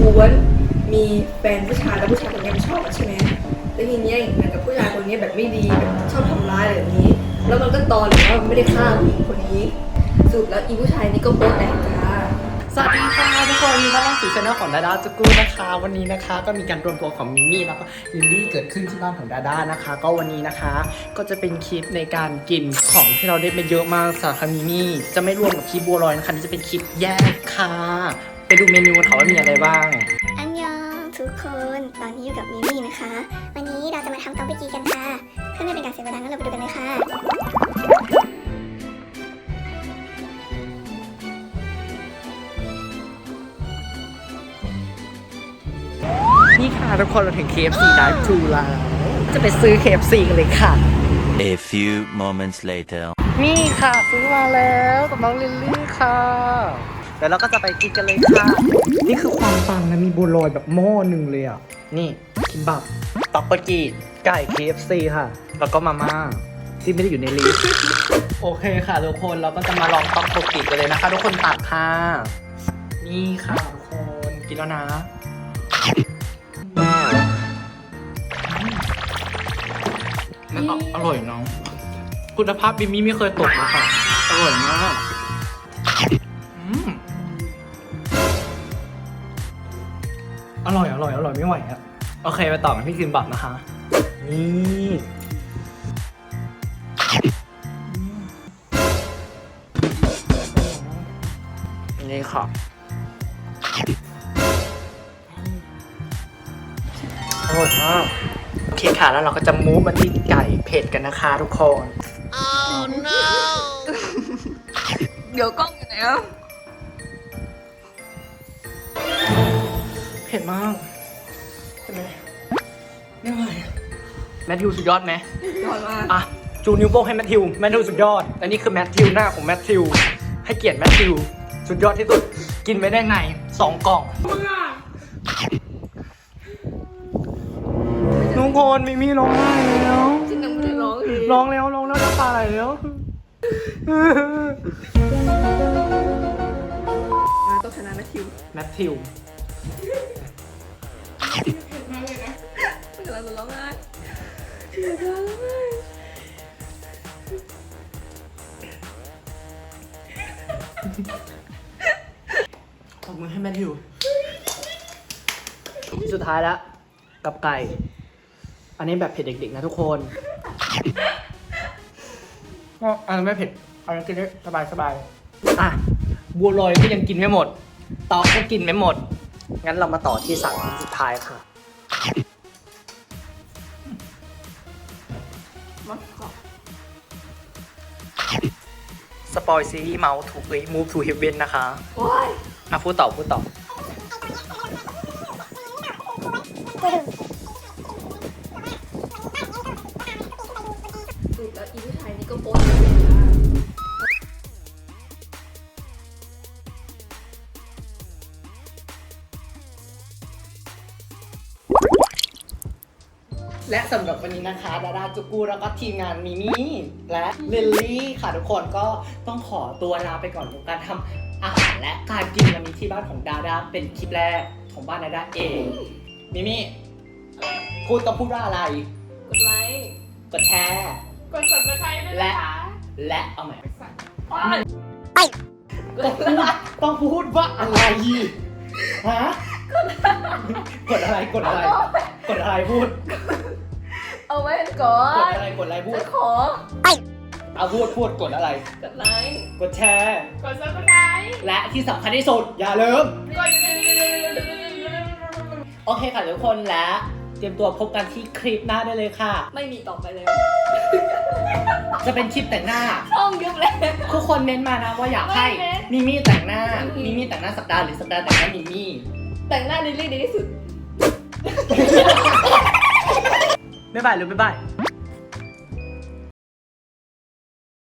กวนมีแฟนผู้ชายแล้วผู้ชายคนนี้มันชอบใช่ไหมแล้วทีเนี้ยเหมือนกับผู้ชายคนนี้แบบไม่ดีแบบชอบทำร้ายอะไรแบบนี้ แล้วมันก็ตอนหรือว่ามันไม่ได้ฆ่าผู้หญิงคนนี้สุดแล้วอีผู้ชายนี่ก็โป๊ะแตกจ้าสวัสดีค่ะทุกคนต้อนรับสู่ช anel ของดาดาจุกูนะคะ วันนี้นะคะก็มีการรวมตัวของมิมี่แล้วก็ลิลลี่เกิดขึ้นที่บ้านของดาดานะคะ ก็วันนี้นะคะก็จะเป็นคลิปในการกินของที่เราได้ไปเยอะมากสำหรับมิมี่จะไม่รวมกับคลิปบัวลอยนะคะนี่จะเป็นคลิปแยกค่ะ ไปดูเมนูกันค่ะว่ามีอะไรบ้าง อันยองทุกคน ตอนนี้อยู่กับมิมี่นะคะ วันนี้เราจะมาทำต๊อกเบกีกันค่ะ เพื่อไม่เป็นการเสียเวลางั้นเราไปดูกันเลยค่ะ นี่ค่ะทุกคนเราถึง KFC Drive Thru แล้ว จะไปซื้อ KFC กันเลยค่ะ A few moments later. นี่ค่ะซื้อมาแล้วกับน้องลิลลี่ค่ะ เดี๋ยวเราก็จะไปกินกันเลยค่ะ นี่คือความปังนะมีบัวลอยแบบหม้อหนึ่งเลยอะ นี่คิมบับต็อกเปอร์กีไก่ KFC ค่ะ แล้วก็มาม่าที่ไม่ได้อยู่ในลิสต์โอเคค่ะทุกคนเราก็จะมาลองต็อกเปอร์กีกันเลยนะคะ ทุกคนตักค่ะ นี่ค่ะทุกคนกินแล้วนะมันออร่อยเนาะคุณภาพบิมมี่ไม่เคยตกเลยค่ะ อร่อยมาก อร่อยอร่อยอร่อยไม่ไหวอะโอเคไปต่อกันที่คิมบับนะคะ นี่นี่ค่ะอร่อยมากโอเคค่ะแล้วเราก็จะมูฟมาที่ไก่เผ็ดกันนะคะทุกคนเดี๋ยวกล้องอยู่ไหนอะ เผ็ดมากใช่ไหมไม่ไหวแมทธิวสุดยอดไหมยอดมากอะจูนิ้วโป้งให้แมทธิวแมทธิวสุดยอดและนี่คือแมทธิวหน้าของแมทธิวให้เกียรติแมทธิวสุดยอดที่สุดกินไปได้ไงสองกล่องน้องพรมีมีร้องไห้แล้วฉันยังไม่ได้ร้องเลยร้องแล้วร้องแล้วน้ำตาไหลแล้วมาต้องชนะนะคิวแมทธิว กำลังจะร้องไห้กำลังจะร้องไห้ขอบมือให้แมทธิวสุดท้ายแล้ว กับไก่ อันนี้แบบเผ็ดเด็กๆนะทุกคนก็อันนั้นไม่เผ็ดอันนั้นกินได้สบายสบายๆอะ บัวลอยก็ยังกินไม่หมด ตอกก็กินไม่หมด งั้นเรามาต่อที่สามชิ้นสุดท้ายค่ะมาขอบสปอยซีรีส์เมาส์ถูกเอ้ย move to heaven นะคะว้ายอะพูดต่อพูดต่อส และและสำหรับวันนี้นะคะดาดาจุกูแล้วก็ทีมงานมิมี่และลิลลี่ค่ะทุกคนก็ต้องขอตัวลาไปก่อนกับการทำอาหารและการกินวันนี้ที่บ้านของดาดาเป็นคลิปแรกของบ้านดาดาเองมิมี่พูดต้องพูดว่าอะไร กดไลค์กดแชร์กด subscribe ด้วยและนะคะและเอาใหม่ว้ายต้องพูดต้องพูดว่าอะไรฮะกดอะไรกดอะไรกดอะไรพูด เอาไว้ก่อกดนอะไรกดอะไรพูจะดขอเอาพูดพูดกดอะไร กดไลค์กดแชร์ กด subscribe และที่สำคัญที่สุดอย่าลืม กดโอเคค่ะทุกคนและ เตรียมตัวพบกันที่คลิปหน้าได้เลยค่ะ ไม่มีต่อไปแล้วจะเป็นคลิปแต่งหน้า ช่องยุบแล้ว ทุกคนเน้นมานะว่าอยากให้ไม่เน้นมิมี่แต่งหน้าอืม มิมี่แต่งหน้าสัปดาห์หรือสัปดาห์แต่งหน้ามิมี่ แต่งหน้าลิลลี่ดีที่สุด บ๊ายบายหรือบ๊ายบาย